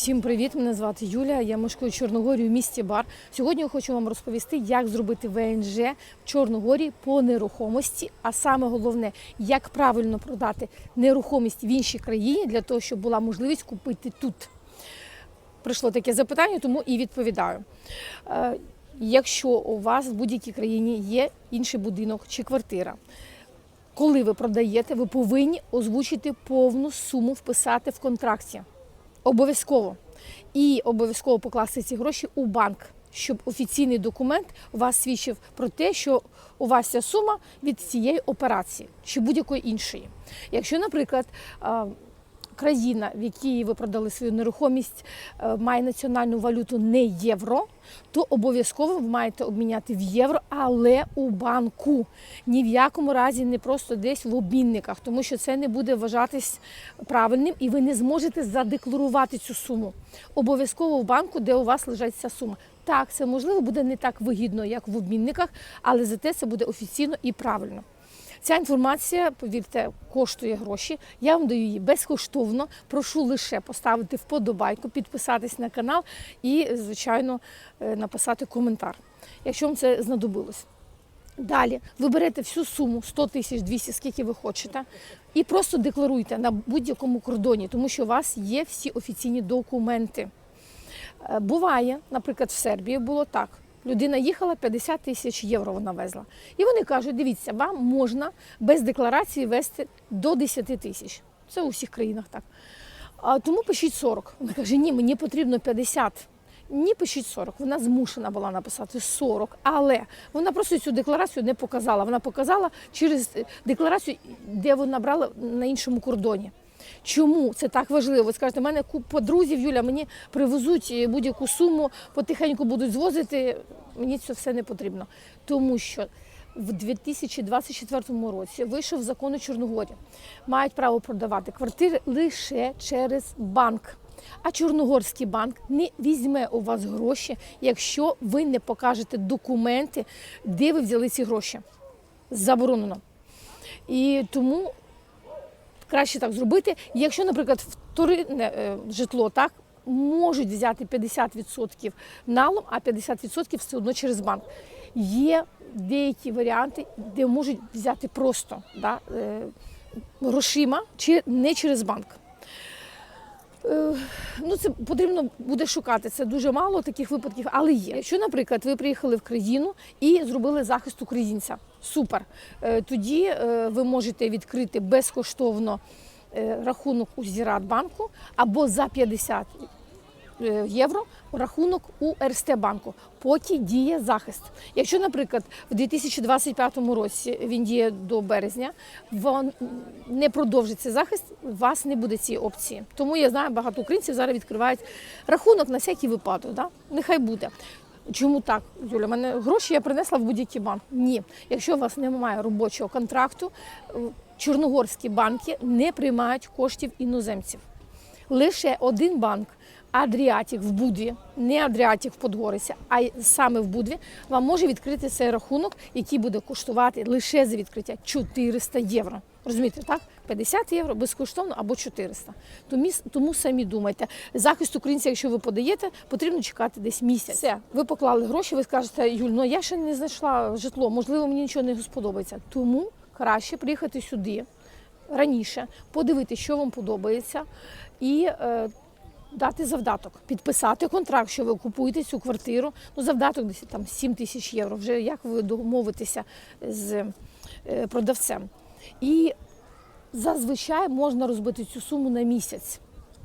Всім привіт! Мене звати Юлія. Я мешкаю в Чорногорії в місті Бар. Сьогодні я хочу вам розповісти, як зробити ВНЖ в Чорногорії по нерухомості, а саме головне, як правильно продати нерухомість в іншій країні для того, щоб була можливість купити тут. Прийшло таке запитання, тому і відповідаю. Е, Якщо у вас в будь-якій країні є інший будинок чи квартира, коли ви продаєте, ви повинні озвучити повну суму вписати в контракті. Обов'язково. І обов'язково покласти ці гроші у банк, щоб офіційний документ вас свідчив про те, що у вас ця сума від цієї операції чи будь-якої іншої. Якщо, наприклад, країна, в якій ви продали свою нерухомість, е, має національну валюту не євро, то обов'язково ви маєте обміняти в євро, але у банку. Ні в якому разі не просто десь в обмінниках, тому що це не буде вважатись правильним і ви не зможете задекларувати цю суму. Обов'язково в банку, де у вас лежить ця сума. Так, це можливо буде не так вигідно, як в обмінниках, але зате це буде офіційно і правильно. Ця інформація, повірте, коштує гроші. Я вам даю її безкоштовно. Прошу лише поставити вподобайку, підписатись на канал і, звичайно, е, написати коментар, якщо вам це знадобилось. Далі ви берете всю суму 100 тисяч 200, скільки ви хочете, і просто декларуйте на будь-якому кордоні, тому що у вас є всі офіційні документи. Е, Буває, наприклад, в Сербії було так. Людина їхала 50 тисяч євро вона везла. І вони кажуть: дивіться, вам можна без декларації вести до 10 тисяч. Це у всіх країнах так. А тому пишіть 40. Вона каже, ні, мені потрібно 50. Ні, пишіть 40. Вона змушена була написати 40, але вона просто цю декларацію не показала. Вона показала через декларацію, де вона брала на іншому кордоні. Чому це так важливо? Ви скажете, в мене купа друзів, Юля, мені привезуть е, будь-яку суму, потихеньку будуть звозити. Мені це все не потрібно. Тому що в 2024 році вийшов закон у Чорногорі. Мають право продавати квартири лише через банк. А Чорногорський банк не візьме у вас гроші, якщо ви не покажете документи, де ви взяли ці гроші. Заборонено. І тому краще так зробити. Якщо, наприклад, вторинне е, житло так можуть взяти 50% налом, а 50% все одно через банк. Є деякі варіанти, де можуть взяти просто да, е, грошима чи не через банк. Е, Ну, це потрібно буде шукати. Це дуже мало таких випадків, але є. Якщо, наприклад, ви приїхали в країну і зробили захист українця, супер. Е, Тоді е, ви можете відкрити безкоштовно рахунок у Зіратбанку або за 50 е, євро рахунок у РСТ банку, поки діє захист. Якщо, наприклад, в 2025 році він діє до березня, не продовжиться захист, у вас не буде цієї опції. Тому я знаю, багато українців зараз відкривають рахунок на всякий випадок. Да? Нехай буде. Чому так, Юля? Мене гроші я принесла в будь-який банк. Ні, якщо у вас немає робочого контракту, е, чорногорські банки не приймають коштів іноземців. Лише один банк, Адріатік в Будві, не Адріатік в Подгориця, а саме в Будві, вам може відкрити цей рахунок, який буде коштувати лише за відкриття 400 євро. Розумієте, так? 50 євро безкоштовно або 400. Тому, тому самі думайте, захист українця, якщо ви подаєте, потрібно чекати десь місяць. Все, ви поклали гроші, ви скажете, Юль, ну я ще не знайшла житло, можливо, мені нічого не сподобається. Тому краще приїхати сюди раніше, подивитися, що вам подобається, і е, дати завдаток, підписати контракт, що ви купуєте цю квартиру. Ну, завдаток десь там 7 тисяч євро. Вже як ви домовитеся з е, продавцем. І зазвичай можна розбити цю суму на місяць.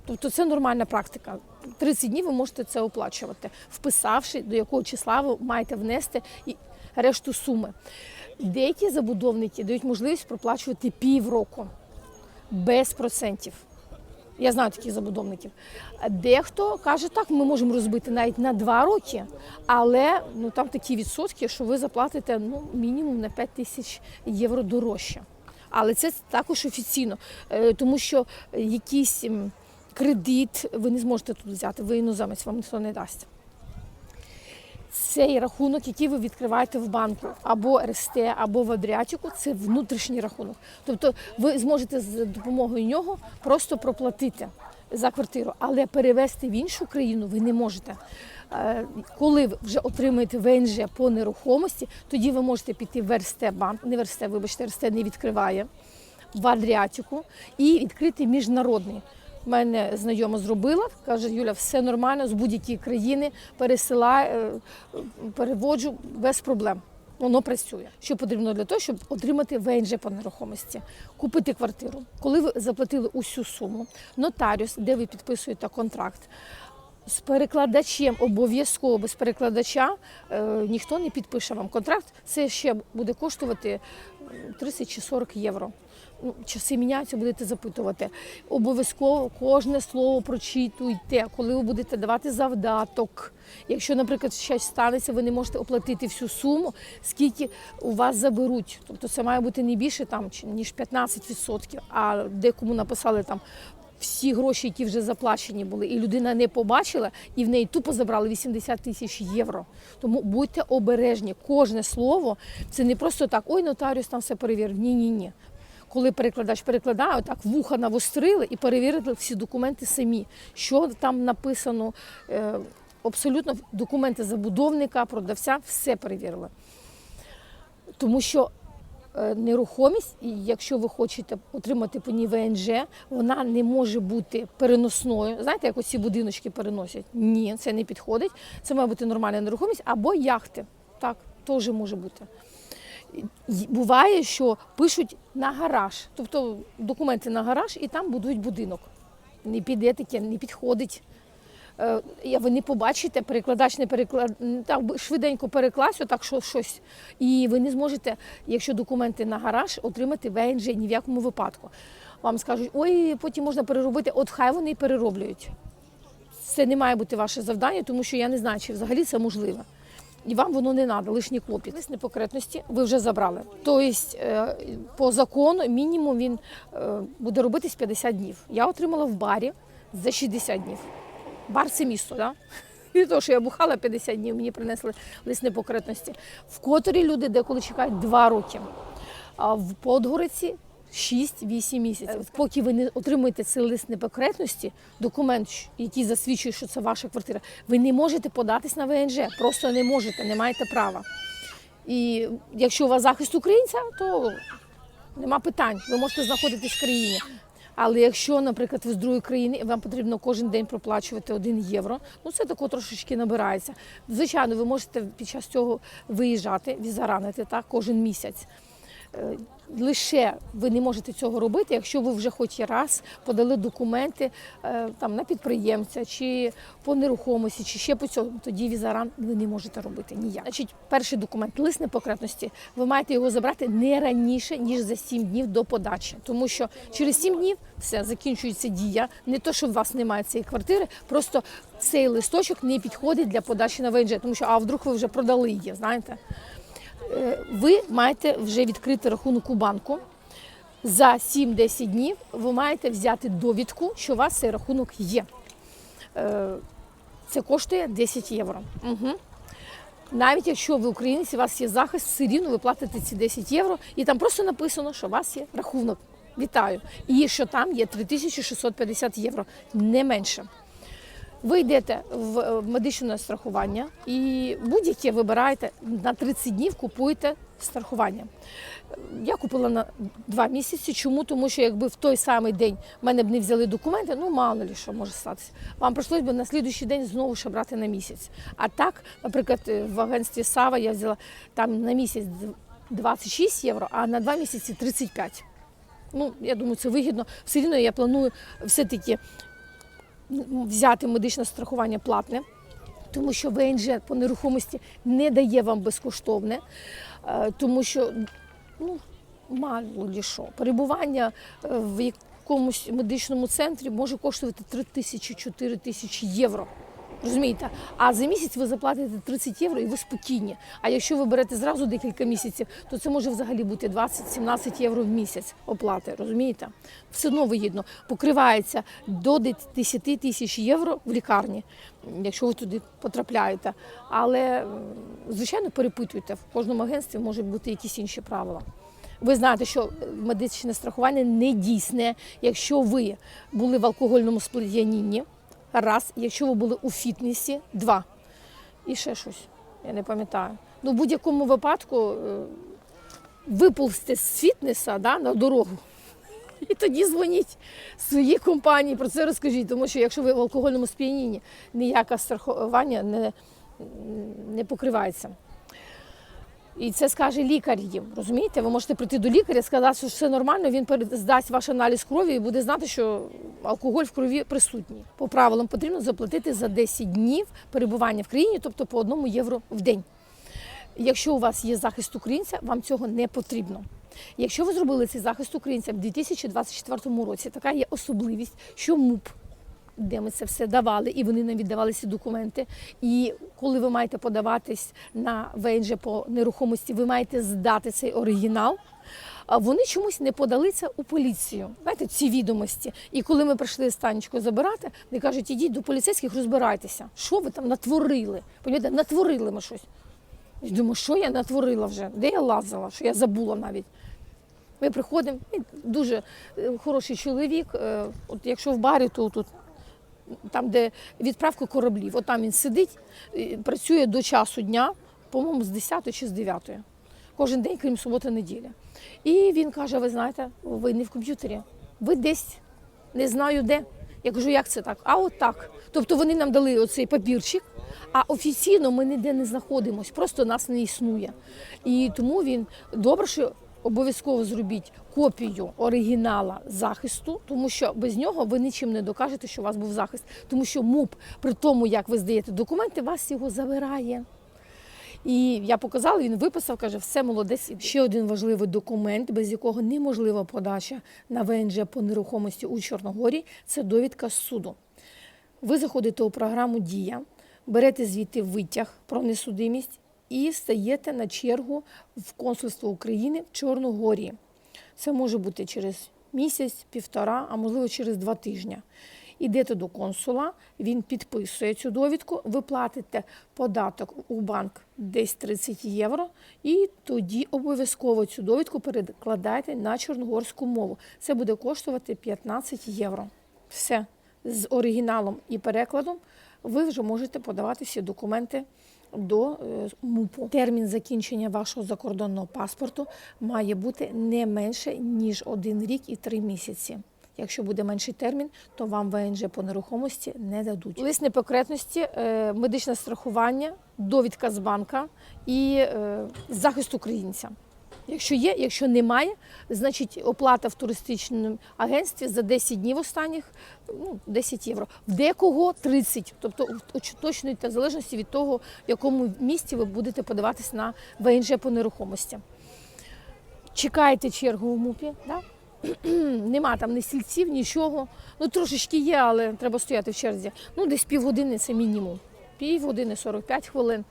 Тобто це нормальна практика. 30 днів ви можете це оплачувати, вписавши, до якого числа ви маєте внести і решту суми. Деякі забудовники дають можливість проплачувати півроку без процентів. Я знаю таких забудовників. Дехто каже, так, ми можемо розбити навіть на два роки, але ну там такі відсотки, що ви заплатите ну, мінімум на 5 тисяч євро дорожче. Але це також офіційно, е, тому що якийсь кредит ви не зможете тут взяти, ви іноземець, вам ніхто не дасть. Цей рахунок, який ви відкриваєте в банку або РСТ, або в Адріатику, це внутрішній рахунок. Тобто ви зможете з допомогою нього просто проплатити за квартиру, але перевести в іншу країну ви не можете. Е, Коли ви вже отримаєте ВНЖ по нерухомості, тоді ви можете піти в Верстебанк, не Версте, вибачте, Версте не відкриває в Адріатику і відкрити міжнародний. Мене знайома зробила, каже Юля, все нормально з будь-якої країни пересилаю, е, переводжу без проблем. Воно працює. Що потрібно для того, щоб отримати ВНЖ по нерухомості, купити квартиру. Коли ви заплатили усю суму, нотаріус, де ви підписуєте контракт. З перекладачем обов'язково без перекладача е, ніхто не підпише вам контракт. Це ще буде коштувати 30 чи 40 євро. Часи міняються, будете запитувати. Обов'язково кожне слово прочитуйте, коли ви будете давати завдаток. Якщо, наприклад, щось станеться, ви не можете оплатити всю суму, скільки у вас заберуть. Тобто це має бути не більше там, ніж 15%, а декому написали там. Всі гроші, які вже заплачені були, і людина не побачила, і в неї тупо забрали 80 тисяч євро. Тому будьте обережні. Кожне слово це не просто так, ой, нотаріус там все перевірив. Ні, ні, ні. Коли перекладач перекладає, так вуха навострили і перевірили всі документи самі, що там написано. Е, Абсолютно документи забудовника, продавця, все перевірили. Тому що е, нерухомість, і якщо ви хочете отримати по ній ВНЖ, вона не може бути переносною. Знаєте, як оці будиночки переносять? Ні, це не підходить. Це має бути нормальна нерухомість або яхти. Так, теж може бути. Буває, що пишуть на гараж, тобто документи на гараж, і там будують будинок. Не піде таке, не підходить. Е, ви не побачите, перекладач не переклад так швиденько перекласть, отак що щось. І ви не зможете, якщо документи на гараж, отримати ВНЖ ні в якому випадку. Вам скажуть, ой, потім можна переробити. От хай вони і перероблюють. Це не має бути ваше завдання, тому що я не знаю, чи взагалі це можливо. І вам воно не треба, лишній клопіт. Лист непокретності ви вже забрали. Тобто, е, по закону мінімум він е, буде робитись 50 днів. Я отримала в барі за 60 днів. Бар це місто, да? Від того, що я бухала 50 днів, мені принесли лист непокретності. В Которі люди деколи чекають 2 роки, а в Подгориці 6-8 місяців. Поки ви не отримуєте цей лист непокретності, документ, який засвідчує, що це ваша квартира, ви не можете податись на ВНЖ. Просто не можете, не маєте права. І якщо у вас захист українця, то нема питань. Ви можете знаходитись в країні. Але якщо, наприклад, ви з другої країни і вам потрібно кожен день проплачувати 1 євро, ну це тако трошечки набирається. Звичайно, ви можете під час цього виїжджати, візаранити так, кожен місяць. Лише ви не можете цього робити, якщо ви вже хоч раз подали документи е, там на підприємця чи по нерухомості, чи ще по цьому, тоді візаран ви не можете робити ніяк. Значить, перший документ лист непокретності. Ви маєте його забрати не раніше ніж за 7 днів до подачі, тому що через 7 днів все закінчується дія. Не то, що у вас немає цієї квартири, просто цей листочок не підходить для подачі на ВНЖ, тому що а вдруг ви вже продали її, знаєте. Е, ви маєте вже відкрити рахунок у банку. За 7-10 днів ви маєте взяти довідку, що у вас цей рахунок є. Е, Це коштує 10 євро. Угу. Навіть якщо ви українець, у вас є захист, все рівно ви платите ці 10 євро, і там просто написано, що у вас є рахунок. Вітаю. І що там є 3650 євро, не менше. Ви йдете в е, медичне страхування і будь-яке вибираєте на 30 днів, купуєте страхування. Я купила на два місяці. Чому? Тому що якби в той самий день мене б не взяли документи, ну мало ли що може статися. Вам прийшлось би на слідуючий день знову ще брати на місяць. А так, наприклад, в агентстві Сава я взяла там на місяць 26 євро, а на два місяці 35. Ну, я думаю, це вигідно. Все рівно я планую все-таки взяти медичне страхування платне, тому що ВНЖ по нерухомості не дає вам безкоштовне, е, тому що ну, мало лі що. Перебування е, в якомусь медичному центрі може коштувати 3 тисячі 4 тисячі євро. Розумієте? А за місяць ви заплатите 30 євро і ви спокійні. А якщо ви берете зразу декілька місяців, то це може взагалі бути 20-17 євро в місяць оплати. Розумієте? Все одно вигідно. Покривається до 10 тисяч євро в лікарні, якщо ви туди потрапляєте. Але, звичайно, перепитуйте. В кожному агентстві можуть бути якісь інші правила. Ви знаєте, що медичне страхування не дійсне, якщо ви були в алкогольному сп'янінні, раз, якщо ви були у фітнесі, два. І ще щось, я не пам'ятаю. Ну, в будь-якому випадку виповзти з фітнеса да, на дорогу. І тоді дзвоніть своїй компанії, про це розкажіть, тому що якщо ви в алкогольному сп'янінні, ніяке страхування не, не покривається. І це скаже лікар їм. Розумієте? Ви можете прийти до лікаря, сказати, що все нормально, він перед- здасть ваш аналіз крові і буде знати, що алкоголь в крові присутній. По правилам потрібно заплатити за 10 днів перебування в країні, тобто по одному євро в день. Якщо у вас є захист українця, вам цього не потрібно. Якщо ви зробили цей захист українця в 2024 році, така є особливість, що МУП, де ми це все давали, і вони нам віддавали ці документи. І коли ви маєте подаватись на ВНЖ по нерухомості, ви маєте здати цей оригінал. Вони чомусь не подали це у поліцію. Знаєте, ці відомості. І коли ми прийшли з забирати, вони кажуть, ідіть до поліцейських, розбирайтеся. Що ви там натворили? Понімаєте, натворили ми щось. Я думаю, що я натворила вже? Де я лазила? Що я забула навіть. Ми приходимо, дуже е, хороший чоловік. е, От якщо в барі, то тут там, де відправка кораблів, от там він сидить, працює до часу дня, по-моєму, з 10 чи з 9. Кожен день, крім суботи, неділя. І він каже: ви знаєте, ви не в комп'ютері, ви десь не знаю де. Я кажу, як це так? А от так. Тобто вони нам дали оцей папірчик, а офіційно ми ніде не знаходимося, просто нас не існує. І тому він добре, що обов'язково зробіть копію оригінала захисту, тому що без нього ви нічим не докажете, що у вас був захист. Тому що МУП, при тому, як ви здаєте документи, вас його забирає. І я показала, він виписав, каже, все молодець. Ще один важливий документ, без якого неможлива подача на ВНЖ по нерухомості у Чорногорії, це довідка з суду. Ви заходите у програму Дія, берете звідти витяг про несудимість і стаєте на чергу в консульство України в Чорногорії. Це може бути через місяць, півтора, а можливо через два тижні. Ідете до консула, він підписує цю довідку, ви платите податок у банк десь 30 євро, і тоді обов'язково цю довідку перекладаєте на чорногорську мову. Це буде коштувати 15 євро. Все з оригіналом і перекладом ви вже можете подавати всі документи до е, МУПу. Термін закінчення вашого закордонного паспорту має бути не менше ніж один рік і три місяці. Якщо буде менший термін, то вам ВНЖ по нерухомості не дадуть. Лист непокретності, е, медичне страхування, довідка з банка і е, захист українця. Якщо є, якщо немає, значить оплата в туристичному агентстві за 10 днів останніх ну, 10 євро. В декого 30. Тобто уточнюйте в залежності від того, в якому місті ви будете подаватись на ВНЖ по нерухомості. Чекаєте чергу в МУПі, да? нема там ні стільців, нічого. Ну трошечки є, але треба стояти в черзі. Ну, десь півгодини це мінімум. Півгодини, 45 хвилин.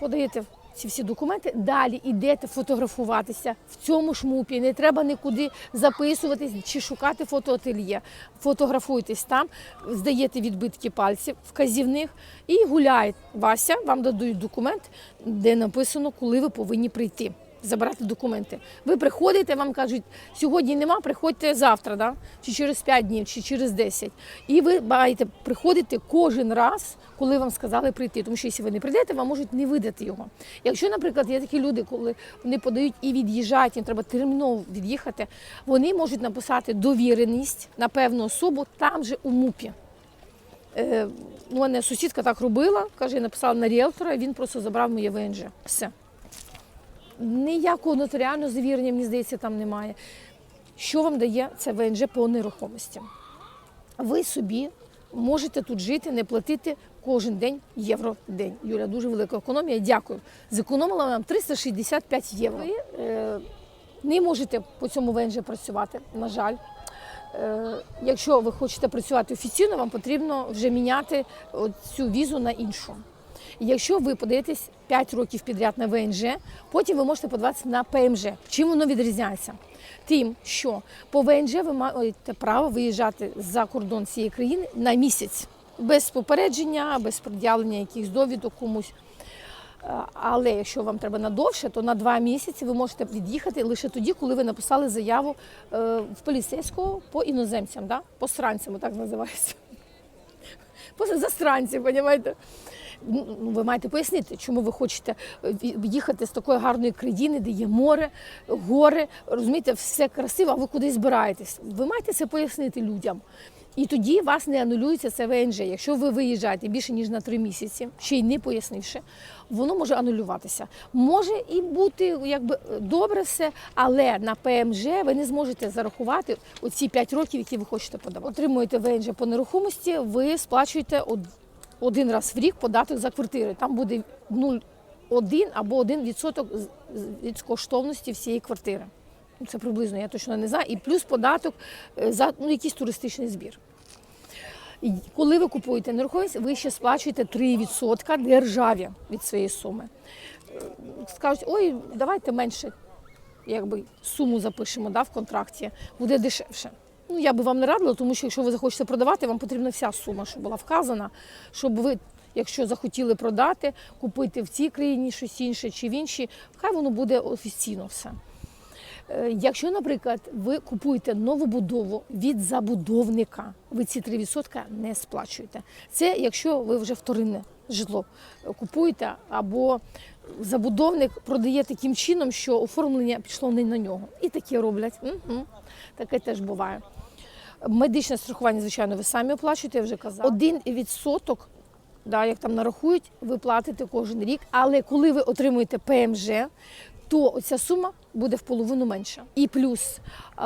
Подаєте ці всі документи, далі йдете фотографуватися в цьому ж мупі. Не треба нікуди записуватись чи шукати фотоательє. Фотографуйтесь там, здаєте відбитки пальців, вказівних і гуляє Вася, вам дадуть документ, де написано, коли ви повинні прийти. Забрати документи. Ви приходите, вам кажуть, сьогодні нема, приходьте завтра, да? чи через 5 днів, чи через 10. І ви маєте приходити кожен раз, коли вам сказали прийти. Тому що якщо ви не прийдете, вам можуть не видати його. Якщо, наприклад, є такі люди, коли вони подають і від'їжджають, їм треба терміново від'їхати, вони можуть написати довіреність на певну особу там же у МУПі. Е, у мене сусідка так робила, каже, я написала на ріелтора, він просто забрав моє ВНЖ. Все. Ніякого нотаріального завірення, мені здається, там немає. Що вам дає це ВНЖ по нерухомості? Ви собі можете тут жити, не платити кожен день євро в день. Юля, дуже велика економія. Дякую. Зекономила нам 365 євро. Ви е, не можете по цьому ВНЖ працювати, на жаль. Е, якщо ви хочете працювати офіційно, вам потрібно вже міняти цю візу на іншу. Якщо ви подаєтесь 5 років підряд на ВНЖ, потім ви можете подаватися на ПМЖ. Чим воно відрізняється? Тим, що по ВНЖ ви маєте право виїжджати за кордон цієї країни на місяць без попередження, без пред'явлення якихось довідок комусь. Але якщо вам треба надовше, то на два місяці ви можете від'їхати лише тоді, коли ви написали заяву е, в поліцейського по іноземцям, да? по сранцям, так називається. По застранці, розумієте? Ну, ви маєте пояснити, чому ви хочете е, їхати з такої гарної країни, де є море, гори, розумієте, все красиво, а ви куди збираєтесь. Ви маєте це пояснити людям. І тоді вас не анулюється це ВНЖ. Якщо ви виїжджаєте більше ніж на три місяці, ще й не пояснивши, воно може анулюватися. Може і бути якби добре все, але на ПМЖ ви не зможете зарахувати оці 5 років, які ви хочете подавати. Отримуєте ВНЖ по нерухомості, ви сплачуєте один раз в рік податок за квартири. Там буде 0,1 або 1 відсоток з- з- від коштовності всієї квартири. Ну, Це приблизно, я точно не знаю. І плюс податок е, за ну, якийсь туристичний збір. І Коли ви купуєте нерухомість, ви ще сплачуєте 3% державі від своєї суми. Е, Скажуть, ой, давайте менше якби, суму запишемо да, в контракті, буде дешевше. Ну, я би вам не радила, тому що якщо ви захочете продавати, вам потрібна вся сума, щоб була вказана, щоб ви, якщо захотіли продати, купити в цій країні щось інше чи в іншій, хай воно буде офіційно все. Е, Якщо, наприклад, ви купуєте нову будову від забудовника, ви ці 3% не сплачуєте. Це якщо ви вже вторинне житло купуєте, або забудовник продає таким чином, що оформлення пішло не на нього. І таке роблять. Угу. Таке теж буває. Медичне страхування, звичайно, ви самі оплачуєте, я вже казала. Один відсоток да, як там нарахують, ви платите кожен рік. Але коли ви отримуєте ПМЖ, то ця сума буде в половину менша. І плюс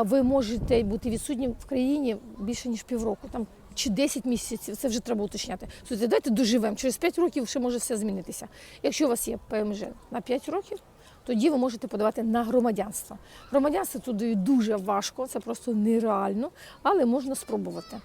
ви можете бути відсутні в країні більше ніж півроку. Там чи 10 місяців, це вже треба уточняти. Слухайте, давайте доживемо. Через 5 років ще може все змінитися. Якщо у вас є ПМЖ на 5 років, тоді ви можете подавати на громадянство. Громадянство туди дуже важко, це просто нереально, але можна спробувати.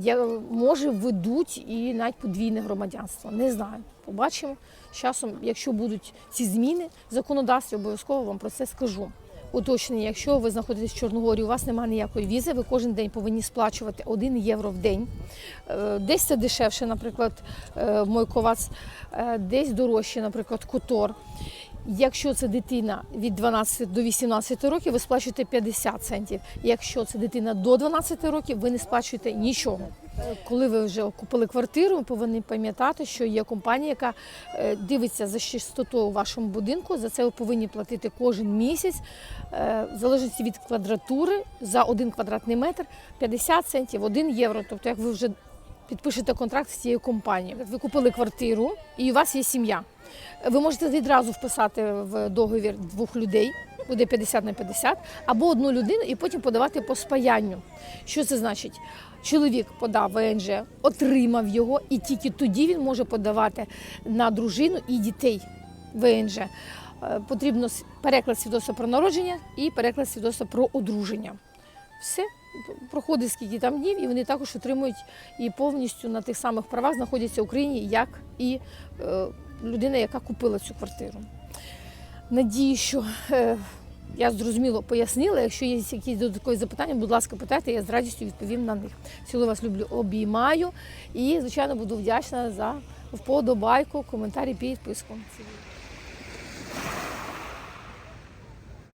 Я, може, ведуть і навіть подвійне громадянство. Не знаю. Побачимо. З часом, якщо будуть ці зміни законодавстві, обов'язково вам про це скажу. Уточнення, якщо ви знаходитесь в Чорногорі, у вас немає ніякої візи, ви кожен день повинні сплачувати 1 євро в день. Е, Десь це дешевше, наприклад, е, Мойковац, е, десь дорожче, наприклад, Котор. Якщо це дитина від 12 до 18 років, ви сплачуєте 50 центів. Якщо це дитина до 12 років, ви не сплачуєте нічого. Коли ви вже купили квартиру, ви повинні пам'ятати, що є компанія, яка е, дивиться за чистотою у вашому будинку. За це ви повинні платити кожен місяць, е, в залежності від квадратури, за один квадратний метр 50 центів, 1 євро. Тобто, як ви вже підпишете контракт з цією компанією. Ви купили квартиру і у вас є сім'я. Ви можете відразу вписати в договір двох людей, буде 50 на 50, або одну людину і потім подавати по спаянню. Що це значить? Чоловік подав ВНЖ, отримав його, і тільки тоді він може подавати на дружину і дітей ВНЖ. Е, Потрібно переклад свідоцтва про народження і переклад свідоцтва про одруження. Все проходить скільки там днів, і вони також отримують і повністю на тих самих правах знаходяться в Україні, як і е, людина, яка купила цю квартиру. Надію, що е, я зрозуміло пояснила. Якщо є якісь додаткові запитання, будь ласка, питайте, я з радістю відповім на них. Цілую вас люблю, обіймаю і, звичайно, буду вдячна за вподобайку, коментарі, підписку.